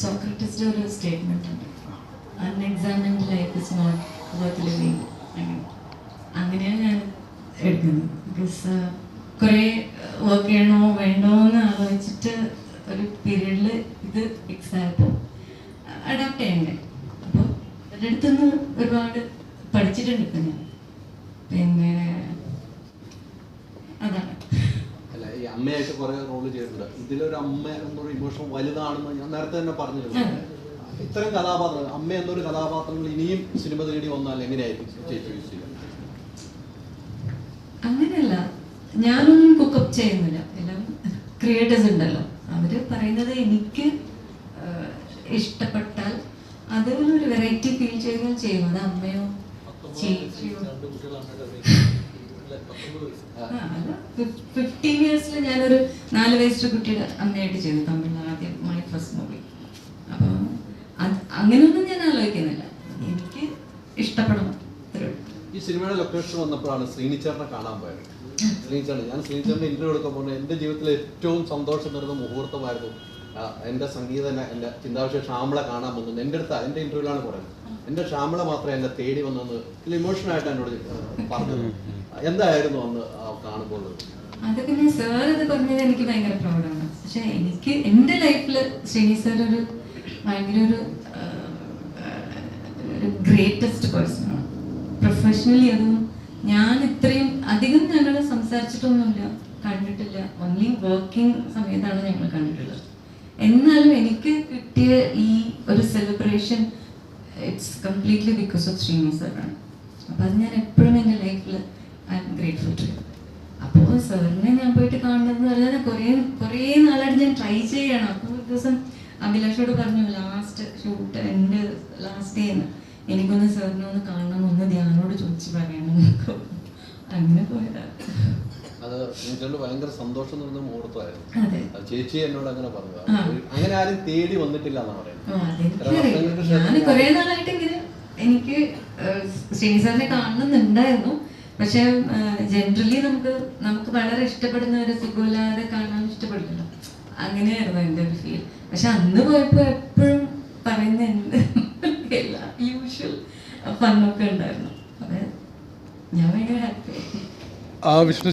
സോക്രട്ടിസിന്റെ ഒരു സ്റ്റേറ്റ്മെന്റ് ഉണ്ട്. Unexamined life is not worth living അങ്ങനെ. അങ്ങനെയാണ് ഞാൻ എടുക്കുന്നത് ബിക്കോസ് കുറേ വർക്ക് ചെയ്യണോ വേണ്ടോ എന്ന് ആലോചിച്ചിട്ട് ഒരു പീരീഡിൽ ഇത് ഫിക്സ് അഡാപ്റ്റ് ചെയ്യണ്ടേ? അപ്പോൾ എന്റെ അടുത്തുനിന്ന് ഒരുപാട് പഠിച്ചിട്ടുണ്ട് ഇപ്പം ഞാൻ. പിന്നെ അതാണ്. അമ്മയായിട്ട് കുറെ റോൾ ചെയ്തിട്ടുണ്ട്. ഇതിലൊരു അമ്മ എന്നൊരു ഇമോഷൻ വലുതാണെന്ന് ഞാൻ നേരത്തെ തന്നെ പറഞ്ഞിരുന്നു. ഇത്തരം കഥാപാത്രങ്ങൾ അമ്മ എന്നൊരു കഥാപാത്രങ്ങൾ ഇനിയും സിനിമ തേടി വന്നാൽ എങ്ങനെയായിരിക്കും? ചേച്ചി അങ്ങനെയല്ല ഞാനൊന്നും കുക്കപ്പ് ചെയ്യുന്നില്ല. എല്ലാം ക്രിയേറ്റേഴ്സ് ഉണ്ടല്ലോ. അവർ പറയുന്നത് എനിക്ക് ഇഷ്ടപ്പെട്ടാൽ ഇഷ്ടപ്പെട്ടാൽ അതിലൊരു വെറൈറ്റി ഫീൽ ചെയ്താൽ ചെയ്യും. അത് അമ്മയോ ചേച്ചിയോ? ഫിഫ്റ്റീൻ ഇയേഴ്സിൽ ഞാനൊരു നാല് വയസ്സിലെ കുട്ടിയുടെ അമ്മയായിട്ട് ചെയ്തു തമിഴിൽ ആദ്യം മൈ ഫസ്റ്റ് മൂവി അപ്പോൾ അങ്ങനെയൊന്നും ഞാൻ ആലോചിക്കുന്നില്ല. എനിക്ക് ഇഷ്ടപ്പെടണം. ഈ സിനിമയുടെ ലൊക്കേഷൻ വന്നപ്പോഴാണ് ശ്രീനിച്ചേട്ടനെ കാണാൻ പോയത്. ശ്രീനിച്ചേട്ടൻ ഞാൻ ശ്രീനിച്ചേട്ടന്റെ ഇന്റർവ്യൂ എടുക്കാൻ പോകുന്നത് എന്റെ ജീവിതത്തിലെ ഏറ്റവും സന്തോഷം തരുന്ന മുഹൂർത്തമായിരുന്നു എന്റെ സംഗീത എന്റെ ചിന്താവിഷയ ശ്യാമള കാണാൻ വന്നു എന്റെ അടുത്ത് എന്റെ ഇന്റർവ്യൂലാണ് പറയുന്നത്. എന്റെ ശ്യാമള മാത്രമേ എന്നെ തേടി വന്നെന്ന് ഇമോഷണൽ ആയിട്ട് എന്നോട് പറഞ്ഞു പറഞ്ഞത്. എന്തായിരുന്നു അന്ന് കാണുമ്പോൾ? അത് പിന്നെ സാർ അത് പറഞ്ഞത് എനിക്ക് ഭയങ്കര പ്രൗഡാണ് പക്ഷെ എനിക്ക് എന്റെ ലൈഫിൽ ശ്രീനി സർ ഒരു ഭയങ്കര ഒരു ഗ്രേറ്റസ്റ്റ് പേഴ്സണാണ് പ്രൊഫഷണലി അതും ഞാൻ ഇത്രയും അധികം ഞങ്ങൾ സംസാരിച്ചിട്ടൊന്നുമില്ല. കണ്ടിട്ടില്ല. ഓൺലി വർക്കിംഗ് സമയത്താണ് ഞങ്ങൾ കണ്ടിട്ടുള്ളത്. എന്നാലും എനിക്ക് കിട്ടിയ ഈ ഒരു celebration it's completely because of Sreeni സാറാണ് അപ്പം അത് ഞാൻ എപ്പോഴും എന്റെ ലൈഫിൽ ഐ എം ഗ്രേറ്റ്ഫുൾ ടു അപ്പോൾ സാറിനെ ഞാൻ പോയിട്ട് കാണുന്നത് പറഞ്ഞാൽ കുറേ കുറേ നാളായിട്ട് ഞാൻ ട്രൈ ചെയ്യണം. അപ്പോൾ ഒരു ദിവസം അഭിലാഷോട് പറഞ്ഞു ലാസ്റ്റ് ഷൂട്ട് എന്റെ ലാസ്റ്റ് ഡേന്ന് എനിക്കൊന്ന് സാറിനെ ഒന്ന് കാണണം ഒന്ന് ധ്യാനോട് ചോദിച്ച് പറയണം. അങ്ങനെ പോയതാണ് അത് എനിക്കുള്ള ഭയങ്കര സന്തോഷം എന്ന് പറഞ്ഞ മുഹൂർത്തമായിരുന്നു ചേച്ചി എന്നോട് അങ്ങനെ പറഞ്ഞു അങ്ങനെ ആരും തേടി വന്നിട്ടില്ല എന്നാ പറയുന്നത്. എനിക്ക് ശ്രീസാറിനെ ശ്രീനി സാറിനെ കാണണമെന്നുണ്ടായിരുന്നു പക്ഷെ ജനറലി നമുക്ക് നമുക്ക് വളരെ ഇഷ്ടപ്പെടുന്ന ഒരു സുഖമില്ലാതെ കാണാൻ ഇഷ്ടപ്പെടുന്നു അങ്ങനെയായിരുന്നു എന്റെ ഒരു ഫീൽ പക്ഷെ അന്ന് പോയപ്പോൾ എപ്പോഴും പറയുന്ന എന്ത് എല്ലാ യൂഷ്വൽ ഫണ്ണൊക്കെ ഉണ്ടായിരുന്നു. അതെ. ഞാൻ ഭയങ്കര ഹാപ്പി ആ വിഷ്ണു